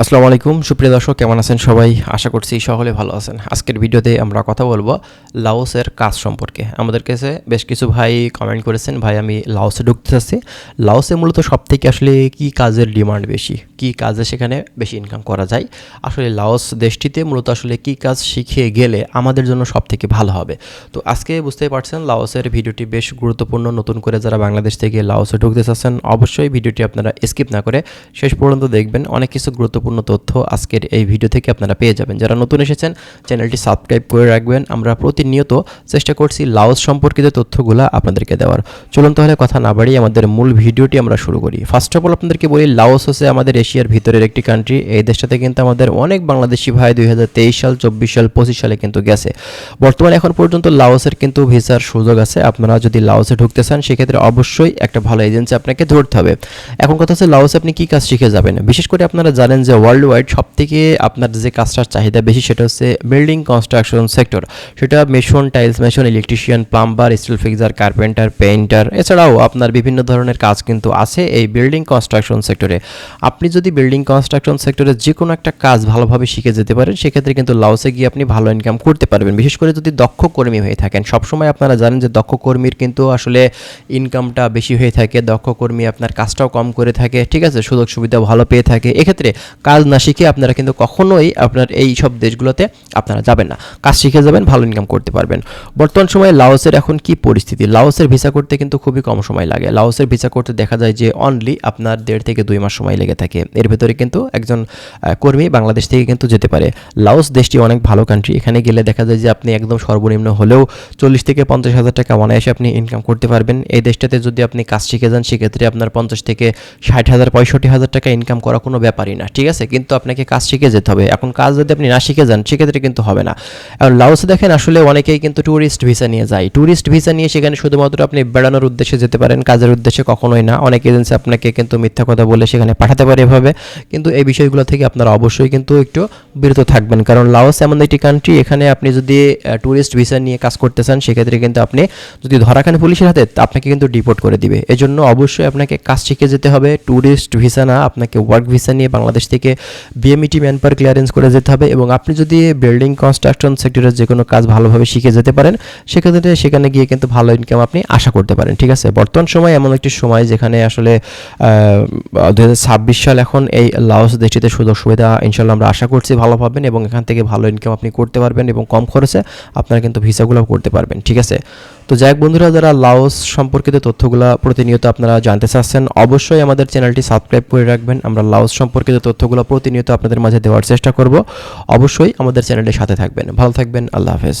আসসালামু আলাইকুম। সুপ্রিয় দর্শক, কেমন আছেন সবাই? আশা করছি সকলে ভালো আছেন। আজকের ভিডিওতে আমরা কথা বলব লাওসের কাজ সম্পর্কে। আমাদের কাছে বেশ কিছু ভাই কমেন্ট করেছেন। ভাই, আমি লাওসে ঢুকতে চাচ্ছি। লাওসে মূলত সব থেকে আসলে কি কাজের ডিমান্ড বেশি? কি কাজে সেখানে বেশি ইনকাম করা যায়? আসলে লাওস দেশটিতে মূলত আসলে কি কাজ শিখে গেলে আমাদের জন্য সব থেকে ভালো হবে? তো আজকে বুঝতেই পারছেন, লাওসের ভিডিওটি বেশ গুরুত্বপূর্ণ। নতুন করে যারা বাংলাদেশ থেকে লাওসে ঢুকতে চাচ্ছেন, অবশ্যই ভিডিওটি আপনারা স্কিপ না করে শেষ পর্যন্ত দেখবেন। অনেক কিছু গুরুত্বপূর্ণ তথ্য আজকের এই ভিডিও থেকে আপনারা পেয়ে যাবেন। যারা নতুন এসেছেন চ্যানেলটি সাবস্ক্রাইব করে রাখবেন। আমরা প্রতিনিয়ত চেষ্টা করছি লাওস সম্পর্কিত তথ্যগুলো আপনাদেরকে দেওয়ার। চলুন তাহলে কথা না বাড়িয়ে আমাদের মূল ভিডিওটি আমরা শুরু করি। ফার্স্ট অফ অল আপনাদেরকে বলি, লাওস হচ্ছে আমাদের এশিয়ার ভিতরের একটি কান্ট্রি এই দেশটাতে কিন্তু আমাদের অনেক বাংলাদেশি ভাই দুই হাজার তেইশ সাল, চব্বিশ সাল, পঁচিশ সালে কিন্তু গেছে। বর্তমানে এখন পর্যন্ত লাওসের কিন্তু ভিসার সুযোগ আছে। আপনারা যদি লাওসে ঢুকতে চান, সেক্ষেত্রে অবশ্যই একটা ভালো এজেন্সি আপনাকে ধরতে হবে। এখন কথা হচ্ছে, লাওসে আপনি কি কাজ শিখে যাবেন? বিশেষ করে আপনারা জানেন যে ওয়ার্ল্ড ওয়াইড সব থেকে আপনার যে কাজটার চাহিদা বেশি সেটা হচ্ছে বিল্ডিং কনস্ট্রাকশন সেক্টর সেটা mason tiles mason electrician plumber steel fixer carpenter painter এছাড়াও আপনার বিভিন্ন ধরনের কাজ কিন্তু আছে এই বিল্ডিং কনস্ট্রাকশন সেক্টরে আপনি যদি বিল্ডিং কনস্ট্রাকশন সেক্টরে যে কোনো একটা কাজ ভালোভাবে শিখে যেতে পারেন, সেক্ষেত্রে কিন্তু লাউসে গিয়ে আপনি ভালো ইনকাম করতে পারবেন। বিশেষ করে যদি দক্ষ কর্মী হয়ে থাকেন, সবসময় আপনারা জানেন যে দক্ষ কর্মীর কিন্তু আসলে ইনকামটা বেশি হয়ে থাকে, দক্ষ কর্মী আপনার কাজটাও কম করে থাকে, ঠিক আছে? সুযোগ সুবিধা ভালো পেয়ে থাকে। এক্ষেত্রে কাজ না শিখে আপনারা কিন্তু কখনোই আপনার এই সব দেশগুলোতে আপনারা যাবেন না। কাজ শিখে যাবেন, ভালো ইনকাম করতে পারবেন। বর্তমান সময়ে লাওসের এখন কি পরিস্থিতি? লাওসের ভিসা করতে কিন্তু খুবই কম সময় লাগে। লাওসের ভিসা করতে দেখা যায় যে অনলি আপনার দেড় থেকে দুই মাস সময় লেগে থাকে। এর ভেতরে কিন্তু একজন কর্মী বাংলাদেশ থেকে কিন্তু যেতে পারে। লাওস দেশটি অনেক ভালো কান্ট্রি এখানে গেলে দেখা যায় যে আপনি একদম সর্বনিম্ন হলেও চল্লিশ থেকে পঞ্চাশ হাজার টাকা অনায়াসে আপনি ইনকাম করতে পারবেন। এই দেশটাতে যদি আপনি কাজ শিখে যান, সেক্ষেত্রে আপনার পঞ্চাশ থেকে ষাট হাজার, পঁয়ষট্টি হাজার টাকা ইনকাম করা কোনো ব্যাপারই না। ঠিক আছে, কিন্তু আপনাকে কাজ শিখে যেতে হবে। এখন কাজ যদি আপনি না শিখে যান, সেক্ষেত্রে কিন্তু হবে না। এখন লাওসে দেখেন, আসলে অনেকেই কিন্তু ট্যুরিস্ট ভিসা নিয়ে যায়। ট্যুরিস্ট ভিসা নিয়ে সেখানে শুধুমাত্র আপনি বেড়ানোর উদ্দেশ্যে যেতে পারেন, কাজের উদ্দেশ্যে কখনোই না। অনেক এজেন্সি আপনাকে কিন্তু মিথ্যা কথা বলে সেখানে পাঠাতে পারে এভাবে। কিন্তু এই বিষয়গুলো থেকে আপনারা অবশ্যই কিন্তু একটু বিরত থাকবেন। কারণ লাওস এমন একটি কান্ট্রি এখানে আপনি যদি ট্যুরিস্ট ভিসা নিয়ে কাজ করতে চান, সেক্ষেত্রে কিন্তু আপনি যদি ধরা খান পুলিশের হাতে, আপনাকে কিন্তু ডিপোর্ট করে দিবে। এজন্য অবশ্যই আপনাকে কাজ শিখে যেতে হবে। ট্যুরিস্ট ভিসা না, আপনাকে ওয়ার্ক ভিসা নিয়ে বাংলাদেশ থেকে বিএমইটি ম্যান পাওয়ার ক্লিয়ারেন্স করে যেতে হবে এবং আপনি যদি বিল্ডিং কনস্ট্রাকশন সেক্টরের যে কোনো কাজ ভালোভাবে শিখে যেতে পারেন, সেক্ষেত্রে সেখানে গিয়ে কিন্তু ভালো ইনকাম আপনি আশা করতে পারেন, ঠিক আছে? বর্তমান সময় এমন একটি সময় যেখানে আসলে দু হাজার ছাব্বিশ সাল এখন এই লাওস দেশটিতে সুযোগ সুবিধা ইনশাল্লাহ আমরা আশা করছি ভালো পাবেন এবং এখান থেকে ভালো ইনকাম আপনি করতে পারবেন এবং কম খরচে আপনারা কিন্তু ভিসাগুলো করতে পারবেন, ঠিক আছে? তো যাই বন্ধুরা, যারা লাওস সম্পর্কিত তথ্যগুলো প্রতিনিয়ত আপনারা জানতে চাচ্ছেন, অবশ্যই আমাদের চ্যানেলটি সাবস্ক্রাইব করে রাখবেন। আমরা লাওস সম্পর্কিত তথ্যগুলো প্রতিনিয়ত আপনাদের মাঝে দেওয়ার চেষ্টা করব। অবশ্যই আমাদের চ্যানেলের সাথে থাকবেন। ভালো থাকবেন, আল্লাহ হাফেজ।